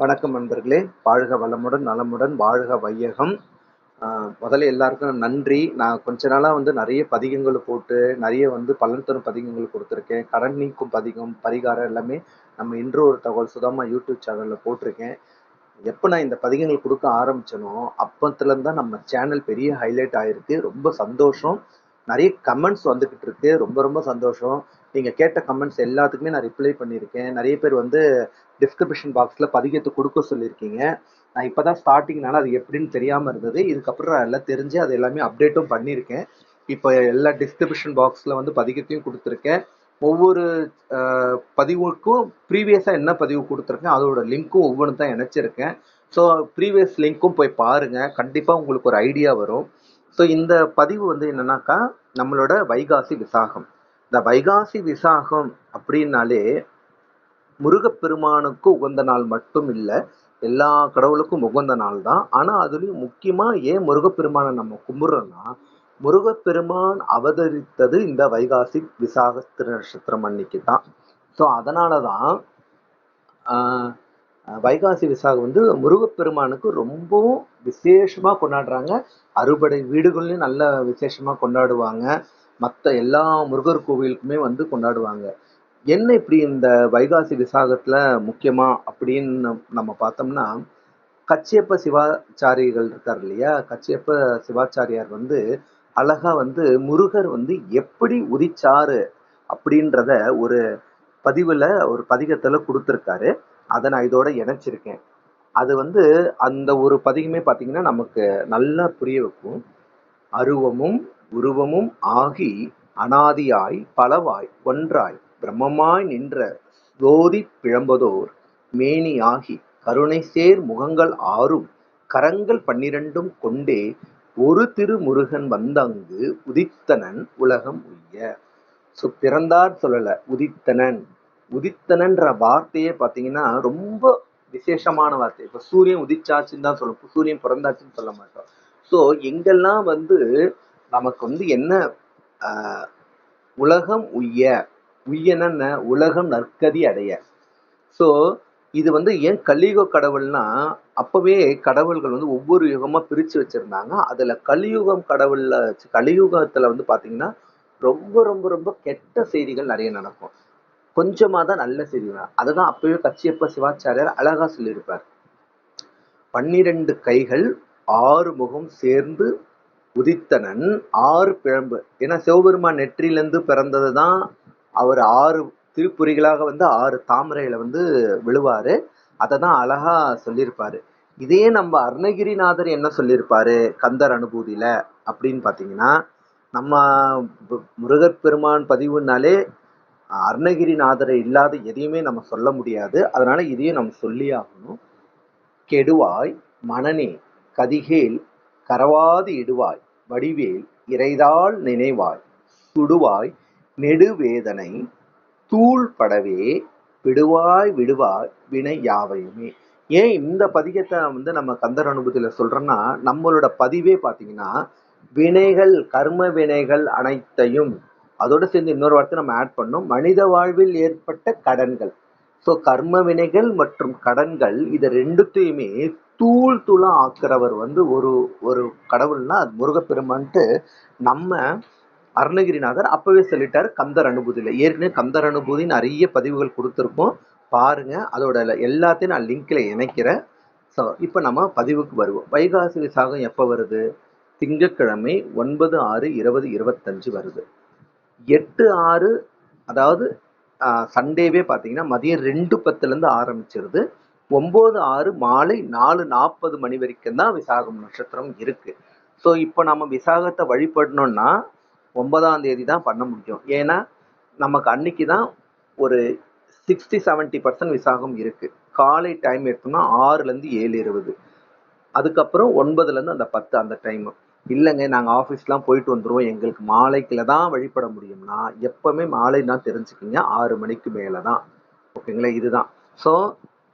வணக்கம் நண்பர்களே. வாழ்க வளமுடன் நலமுடன் வாழ்க வையகம். முதல்ல எல்லாருக்கும் நன்றி. நான் கொஞ்ச நாளாக வந்து நிறைய பதிகங்கள் போட்டு நிறைய வந்து பலன் தரும் பதிகங்கள் கொடுத்துருக்கேன். கடன் நீக்கும் பதிகம் பரிகாரம் எல்லாமே நம்ம இன்று ஒரு தகவல் சுதாமா யூடியூப் சேனலில் போட்டிருக்கேன். எப்போ நான் இந்த பதிகங்கள் கொடுக்க ஆரம்பிச்சனோ அப்பத்துலேருந்து தான் நம்ம சேனல் பெரிய ஹைலைட் ஆயிருக்கு. ரொம்ப சந்தோஷம். நிறைய கமெண்ட்ஸ் வந்துக்கிட்டு இருக்கு ரொம்ப ரொம்ப சந்தோஷம். நீங்கள் கேட்ட கமெண்ட்ஸ் எல்லாத்துக்குமே நான் ரிப்ளை பண்ணியிருக்கேன். நிறைய பேர் வந்து டிஸ்கிரிப்ஷன் பாக்ஸில் பதிகத்து கொடுக்க சொல்லியிருக்கீங்க. நான் இப்போ தான் ஸ்டார்டிங்னால அது எப்படின்னு தெரியாமல் இருந்தது. இதுக்கப்புறம் நான் எல்லாம் தெரிஞ்சு அது எல்லாமே அப்டேட்டும் பண்ணியிருக்கேன். இப்போ எல்லா டிஸ்கிரிப்ஷன் பாக்ஸில் வந்து பதிகத்தையும் கொடுத்துருக்கேன். ஒவ்வொரு பதிவுக்கும் ப்ரீவியஸாக என்ன பதிவு கொடுத்துருக்கேன் அதோட லிங்க்கும் ஒவ்வொன்று தான் இணைச்சிருக்கேன். ஸோ ப்ரீவியஸ் லிங்க்கும் போய் பாருங்கள் கண்டிப்பாக உங்களுக்கு ஒரு ஐடியா வரும். ஸோ இந்த பதிவு வந்து என்னன்னாக்கா நம்மளோட வைகாசி விசாகம். இந்த வைகாசி விசாகம் அப்படின்னாலே முருகப்பெருமானுக்கு உகந்த நாள் மட்டும் இல்லை எல்லா கடவுளுக்கும் உகந்த நாள் தான். ஆனால் அதுலேயும் முக்கியமாக ஏன் முருகப்பெருமானை நம்ம கும்பிட்றோன்னா முருகப்பெருமான் அவதரித்தது இந்த வைகாசி விசாக திருநட்சத்திரம் அன்னைக்கு தான். ஸோ அதனால தான் ஆஹ், வைகாசி விசாகம் வந்து முருகப்பெருமானுக்கு ரொம்பவும் விசேஷமாக கொண்டாடுறாங்க. அறுபடை வீடுகள்லையும் நல்ல விசேஷமாக கொண்டாடுவாங்க. மற்ற எல்லா முருகர் கோவிலுக்குமே வந்து கொண்டாடுவாங்க. என்ன இப்படி இந்த வைகாசி விசாகத்தில் முக்கியமா அப்படின்னு நம்ம பார்த்தோம்னா கச்சியப்ப சிவாச்சாரிகள் இருக்கார் இல்லையா? கச்சியப்ப சிவாச்சாரியார் வந்து அழகா வந்து முருகர் வந்து எப்படி உதிச்சாரு அப்படின்றத ஒரு பதிவில் ஒரு பதிகத்தில் கொடுத்துருக்காரு. அதை நான் இதோட இணைச்சிருக்கேன். அது வந்து அந்த ஒரு பதிகமே பார்த்தீங்கன்னா நமக்கு நல்லா புரிய வைக்கும். அருவமும் உருவமும் ஆகி அனாதியாய் பலவாய் ஒன்றாய் பிரம்மமாய் நின்ற ஜோதி பிழம்பதோர் மேனியாகி கருணை சேர் முகங்கள் ஆறும் கரங்கள் பன்னிரண்டும் கொண்டே ஒரு திருமுருகன் வந்தங்கு உதித்தனன் உலகம் உய்ய. ஸோ பிறந்தார் சொல்லல உதித்தனன். உதித்தனன்ற வார்த்தையே பார்த்தீங்கன்னா ரொம்ப விசேஷமான வார்த்தை. இப்போ சூரியன் உதிச்சாச்சுன்னு தான் சொல்லுவோம். சூரியன் பிறந்தாச்சுன்னு சொல்ல மாட்டோம். ஸோ எங்கெல்லாம் வந்து நமக்கு வந்து என்ன உலகம் உய்ய உய்யன உலகம் நற்கதி அடைய. ஸோ இது வந்து ஏன் கலியுக கடவுள்னா அப்பவே கடவுள்கள் வந்து ஒவ்வொரு யுகமாக பிரித்து வச்சுருந்தாங்க. அதில் கலியுகம் கடவுளில் கலியுகத்தில் வந்து பார்த்தீங்கன்னா ரொம்ப ரொம்ப ரொம்ப கெட்ட செய்திகள் நிறைய நடக்கும். கொஞ்சமாக தான் நல்ல செய்திகள் அதுதான் அப்பவே கச்சியப்ப சிவாச்சாரியார் அழகாக சொல்லியிருப்பார். பன்னிரண்டு கைகள் ஆறு முகம் சேர்ந்து உதித்தனன் ஆறு பிழம்பு. ஏன்னா சிவபெருமான் நெற்றியிலேருந்து பிறந்தது தான் அவர் ஆறு திருப்புரிகளாக வந்து ஆறு தாமரையில வந்து விழுவார். அதை தான் அழகாக சொல்லியிருப்பார். இதே நம்ம அருணகிரிநாதர் என்ன சொல்லியிருப்பாரு? கந்தர் அனுபூதியில் அப்படின்னு பார்த்தீங்கன்னா நம்ம முருகர் பெருமான் பதிவுனாலே அருணகிரிநாதரை இல்லாத எதையுமே நம்ம சொல்ல முடியாது. அதனால இதையும் நம்ம சொல்லி ஆகணும். கெடுவாய் மனநே கதிகேல் கரவாது இடுவாய் வடிவேல் இறைதாள் நினைவாய் சுடுவாய் நெடுவேதனை தூள் படவே விடுவாய் விடுவாய் வினை யாவையுமே. ஏன் இந்த பதிகத்தை வந்து நம்ம கந்தர் அனுபவத்தில் சொல்றோம்னா நம்மளோட பதிவே பார்த்தீங்கன்னா வினைகள் கர்ம வினைகள் அனைத்தையும் அதோடு சேர்ந்து இன்னொரு வார்த்தை நம்ம ஆட் பண்ணோம். மனித வாழ்வில் ஏற்பட்ட கடன்கள். ஸோ கர்ம வினைகள் மற்றும் கடன்கள் இது ரெண்டுத்தையுமே தூள் தூளாக ஆக்கிறவர் வந்து ஒரு ஒரு கடவுள்னா அது முருகப்பெருமான்ட்டு நம்ம அருணகிரிநாதர் அப்பவே சொல்லிட்டார் கந்தர் அனுபூதியில். ஏற்கனவே கந்தர் அனுபூதி நிறைய பதிவுகள் கொடுத்துருக்கோம். பாருங்க அதோட எல்லாத்தையும் நான் லிங்க்ல இணைக்கிறேன். ஸோ இப்போ நம்ம பதிவுக்கு வருவோம். வைகாசி விசாகம் எப்போ வருது? திங்கட்கிழமை ஒன்பது ஆறு இருபது இருபத்தஞ்சு வருது. எட்டு ஆறு அதாவது சண்டேவே பார்த்தீங்கன்னா மதியம் ரெண்டு பத்துலேருந்து ஆரம்பிச்சிருது. ஒம்பது ஆறு மாலை நாலு நாற்பது மணி வரைக்கும் தான் விசாகம் நட்சத்திரம் இருக்கு. ஸோ இப்போ நம்ம விசாகத்தை வழிபடணும்னா ஒன்பதாம் தேதி தான் பண்ண முடியும். ஏன்னா நமக்கு அன்னைக்கு தான் ஒரு சிக்ஸ்டி செவன்ட்டி பர்சன்ட் விசாகம் இருக்கு. காலை டைம் எடுத்தோம்னா ஆறுலேருந்து ஏழு இருபது. அதுக்கப்புறம் ஒன்பதுலேருந்து அந்த பத்து அந்த டைம் இல்லைங்க நாங்கள் ஆஃபீஸ்லாம் போயிட்டு வந்துடுவோம் எங்களுக்கு மாலைக்குள்ள தான் வழிபட முடியும்னா எப்பவுமே மாலை தான் தெரிஞ்சுக்கிங்க ஆறு மணிக்கு மேலே தான் ஓகேங்களா? இதுதான். ஸோ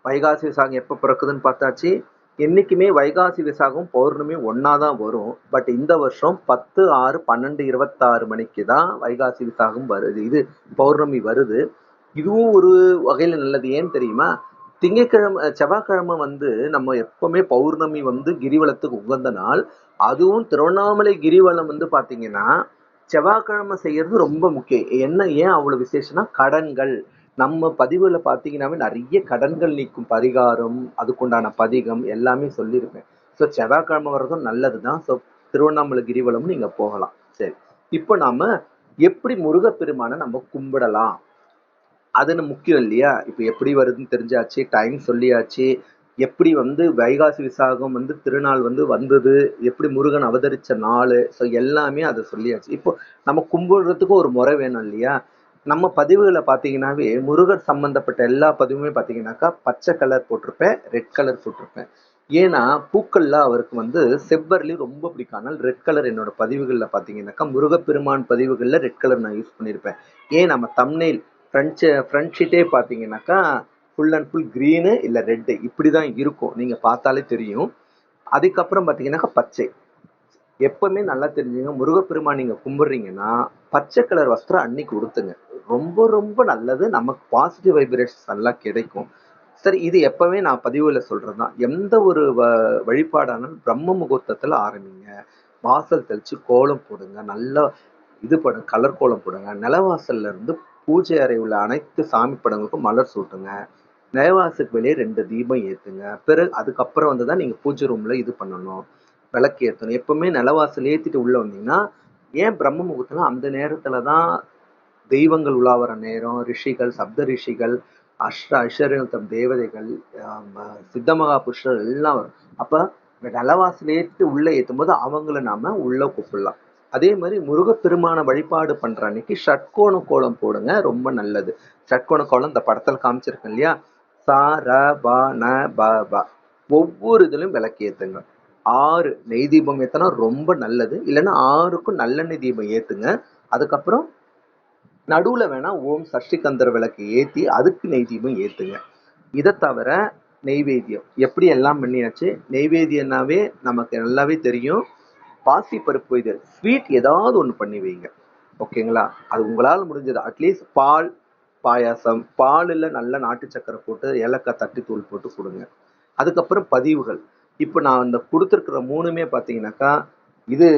வைகாசி விசாகம் எப்போ பிறக்குதுன்னு பார்த்தாச்சு. என்றைக்குமே வைகாசி விசாகம் பௌர்ணமி ஒன்றா தான் வரும். பட் இந்த வருஷம் பத்து ஆறு பன்னெண்டு இருபத்தாறு மணிக்கு தான் வைகாசி விசாகம் வருது. இது பௌர்ணமி வருது. இதுவும் ஒரு வகையில் நல்லது. ஏன்னு தெரியுமா? திங்கக்கிழமை செவ்வாய்க்கிழமை வந்து நம்ம எப்பவுமே பௌர்ணமி வந்து கிரிவலத்துக்கு உகந்த நாள். அதுவும் திருவண்ணாமலை கிரிவலம் வந்து பார்த்தீங்கன்னா செவ்வாய்க்கிழமை செய்யறது ரொம்ப முக்கியம். என்ன ஏன் அவ்வளோ விசேஷம்னா கடன்கள். நம்ம பதிவுல பார்த்தீங்கன்னாவே நிறைய கடன்கள் நீக்கும் பரிகாரம் அதுக்குண்டான பதிகம் எல்லாமே சொல்லியிருப்பேன். ஸோ செவ்வாய்க்கிழமை வர்றதும் நல்லது தான் ஸோ திருவண்ணாமலை கிரிவலம் நீங்க போகலாம். சரி. இப்போ நாம எப்படி முருகப்பெருமானை நம்ம கும்பிடலாம்? அதுன்னு முக்கியம் இல்லையா? இப்போ எப்படி வருதுன்னு தெரிஞ்சாச்சு டைம் சொல்லியாச்சு. எப்படி வந்து வைகாசி விசாகம் வந்து திருநாள் வந்து வந்தது? எப்படி முருகன் அவதரிச்ச நாள்? ஸோ எல்லாமே அதை சொல்லியாச்சு. இப்போ நம்ம கும்பிடுறதுக்கு ஒரு முறை வேணும் இல்லையா? நம்ம பதிவுகளை பார்த்தீங்கன்னாவே முருகர் சம்பந்தப்பட்ட எல்லா பதிவுமே பார்த்தீங்கன்னாக்கா பச்சை கலர் போட்டிருப்பேன் ரெட் கலர் போட்டிருப்பேன். ஏன்னா பூக்கள்ல அவருக்கு வந்து செவ்வர்லி ரொம்ப பிடிக்கும். ஆனால் ரெட் கலர் என்னோட பதிவுகளில் பார்த்தீங்கன்னாக்கா முருகப்பெருமான் பதிவுகளில் ரெட் கலர் நான் யூஸ் பண்ணியிருப்பேன். ஏன் நம்ம தம்னெயில் ஃப்ரண்ட் ஃப்ரண்ட் ஷீட்டே பார்த்தீங்கன்னாக்கா ஃபுல் அண்ட் ஃபுல் க்ரீனு இல்லை ரெட்டு இப்படி தான் இருக்கும். நீங்கள் பார்த்தாலே தெரியும். அதுக்கப்புறம் பார்த்தீங்கன்னாக்கா பச்சை. எப்பவுமே நல்லா தெரிஞ்சுங்க முருகப்பெருமான் நீங்கள் கும்பிட்றீங்கன்னா பச்சை கலர் வஸ்திரம் அன்னைக்கு உடுத்துங்க. ரொம்ப ரொம்ப நல்லது. நமக்கு பாசிட்டிவ் வைப்ரேஷன்ஸ் நல்லா கிடைக்கும். சரி இது எப்பவுமே நான் பதிவுல சொல்றது தான் எந்த ஒரு வ வழிபாடானாலும் பிரம்ம முகூர்த்தத்தில் ஆரம்பிங்க. வாசல் தெளிச்சு கோலம் போடுங்க. நல்லா இது படு கலர் கோலம் போடுங்க. நிலவாசல்ல இருந்து பூஜை அறை உள்ள அனைத்து சாமி படங்களுக்கும் மலர் சூட்டுங்க. நிலவாசலுக்கு வெளியே ரெண்டு தீபம் ஏற்றுங்க பிறகு அதுக்கப்புறம் வந்து தான் நீங்கள் பூஜை ரூமில் இது பண்ணணும். விளக்கு ஏற்றணும் எப்பவுமே நிலவாசல் ஏற்றிட்டு உள்ளே வந்தீங்கன்னா ஏன் பிரம்ம முகூர்த்தம் அந்த நேரத்தில் தான் தெய்வங்கள் உலாவர நேரம் ரிஷிகள் சப்த ரிஷிகள் அஷ்ட தம் தேவதைகள் சித்த மகா புருஷர் எல்லாம் வரும். அப்போ நிலவாசல் உள்ளே ஏற்றும் போது அவங்கள நாம உள்ளே கூப்பிடலாம். அதே மாதிரி முருகப்பெருமான வழிபாடு பண்ற அன்னைக்கு ஷட்கோண கோலம் போடுங்க ரொம்ப நல்லது. ஷட்கோண கோலம் இந்த படத்துல காமிச்சிருக்கேன் இல்லையா? சா ர ப ந ப ப ஒவ்வொரு இதுலையும் விளக்கு ஏத்துங்க. ஆறு நெய் தீபம் ஏத்தினா ரொம்ப நல்லது. இல்லைன்னா ஆறுக்கும் நல்லெண்ணெய் தீபம் ஏத்துங்க. அதுக்கப்புறம் நடுவில் வேணா ஓம் சஷ்டிகந்தர் விளக்கு ஏற்றி அதுக்கு நெய் தீபம் இதை தவிர நெய்வேத்தியம். எப்படி எல்லாம் பண்ணியாச்சு? நெய்வேத்தியம்னாவே நமக்கு நல்லாவே தெரியும். பாசி பருப்பு இது ஸ்வீட் ஏதாவது ஒன்று பண்ணி வைங்க. ஓகேங்களா? அது உங்களால் முடிஞ்சது. அட்லீஸ்ட் பால் பாயாசம் பாலில் நல்ல நாட்டு சக்கரை போட்டு ஏலக்காய் தட்டி தூள் போட்டு கொடுங்க. அதுக்கப்புறம் பதிவுகள். இப்போ நான் இந்த கொடுத்துருக்குற மூணுமே பார்த்தீங்கன்னாக்கா இது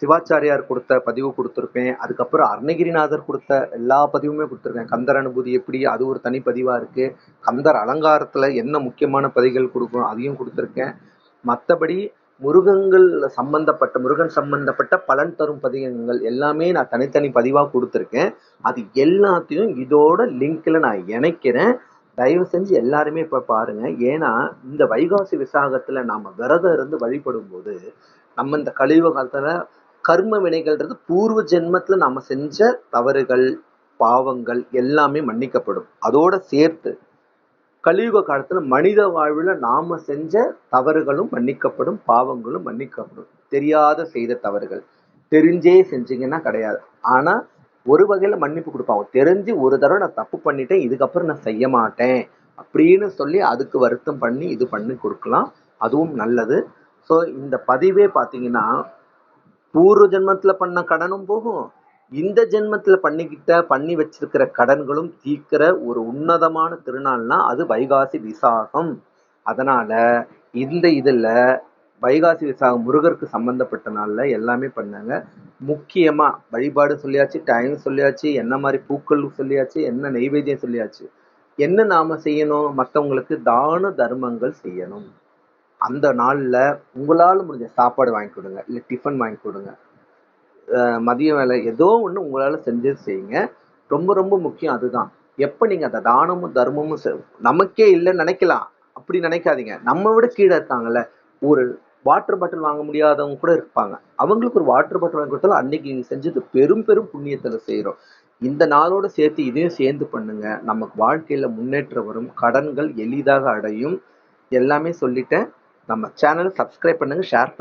சிவாச்சாரியார் கொடுத்த பதிவு கொடுத்துருப்பேன். அதுக்கப்புறம் அருணகிரிநாதர் கொடுத்த எல்லா பதிவுமே கொடுத்துருக்கேன். கந்தர் அனுபூதி எப்படி அது ஒரு தனி பதிவாக இருக்குது கந்தர் அலங்காரத்தில் என்ன முக்கியமான பதிவுகள் கொடுக்கணும் அதையும் கொடுத்துருக்கேன். மற்றபடி முருகங்கள் சம்பந்தப்பட்ட முருகன் சம்பந்தப்பட்ட பலன் தரும் பதிகங்கள் எல்லாமே நான் தனித்தனி பதிவாக கொடுத்துருக்கேன். அது எல்லாத்தையும் இதோட லிங்க்ல நான் இணைக்கிறேன். தயவு செஞ்சு எல்லாருமே இப்போ பாருங்க. ஏன்னா இந்த வைகாசி விசாகத்துல நாம விரதம் இருந்து வழிபடும் போது நம்ம இந்த கழிவு காலத்துல கர்ம வினைகள்ன்றது பூர்வ ஜென்மத்துல நாம செஞ்ச தவறுகள் பாவங்கள் எல்லாமே மன்னிக்கப்படும். அதோட சேர்த்து கலியுக காலத்துல மனித வாழ்வுல நாம செஞ்ச தவறுகளும் மன்னிக்கப்படும் பாவங்களும் மன்னிக்கப்படும். தெரியாத செய்த தவறுகள். தெரிஞ்சே செஞ்சீங்கன்னா கிடையாது. ஆனா ஒரு வகையில மன்னிப்பு கொடுப்பாங்க தெரிஞ்சு ஒரு தடவை நான் தப்பு பண்ணிட்டேன் இதுக்கப்புறம் நான் செய்ய மாட்டேன் அப்படின்னு சொல்லி அதுக்கு வருத்தம் பண்ணி இது பண்ணி கொடுக்கலாம். அதுவும் நல்லது. ஸோ இந்த பதிவே பார்த்தீங்கன்னா பூர்வ ஜென்மத்தில் பண்ண கடனும் போகும். இந்த ஜென்மத்தில் பண்ணிக்கிட்ட பண்ணி வச்சிருக்கிற கடன்களும் தீர்க்கிற ஒரு உன்னதமான திருநாள்னா அது வைகாசி விசாகம். அதனால இந்த இதில் வைகாசி விசாகம் முருகருக்கு சம்பந்தப்பட்ட நாளில் எல்லாமே பண்ணாங்க. முக்கியமா வழிபாடு சொல்லியாச்சு டைம் சொல்லியாச்சு என்ன மாதிரி பூக்கள் சொல்லியாச்சு என்ன நெய்வேத்தியம் சொல்லியாச்சு என்ன நாம செய்யணும் மற்றவங்களுக்கு தான தர்மங்கள் செய்யணும். அந்த நாளில் உங்களால் முடிஞ்ச சாப்பாடு வாங்கி கொடுங்க இல்லை டிஃபன் வாங்கி கொடுங்க. மதிய வேலை ஏதோ ஒன்று உங்களால செஞ்சது செய்யுங்க. ரொம்ப ரொம்ப முக்கியம் அதுதான். எப்போ நீங்கள் அந்த தானமும் தர்மமும் நமக்கே இல்லைன்னு நினைக்கலாம். அப்படி நினைக்காதீங்க. நம்ம விட கீழே இருக்காங்கல்ல. ஒரு வாட்டர் பாட்டில் வாங்க முடியாதவங்க கூட இருப்பாங்க. அவங்களுக்கு ஒரு வாட்டர் பாட்டில் வாங்கி கொடுத்தாலும் அன்னைக்கு செஞ்சது பெரும் பெரும் புண்ணியத்தில் செய்கிறோம் இந்த நாளோட சேர்த்து இதையும் சேர்ந்து பண்ணுங்க. நமக்கு வாழ்க்கையில முன்னேற்றம் வரும். கடன்கள் எளிதாக அடையும். எல்லாமே சொல்லிட்டேன். நம்ம சேனலை சப்ஸ்கிரைப் பண்ணுங்க ஷேர் பண்ணுங்க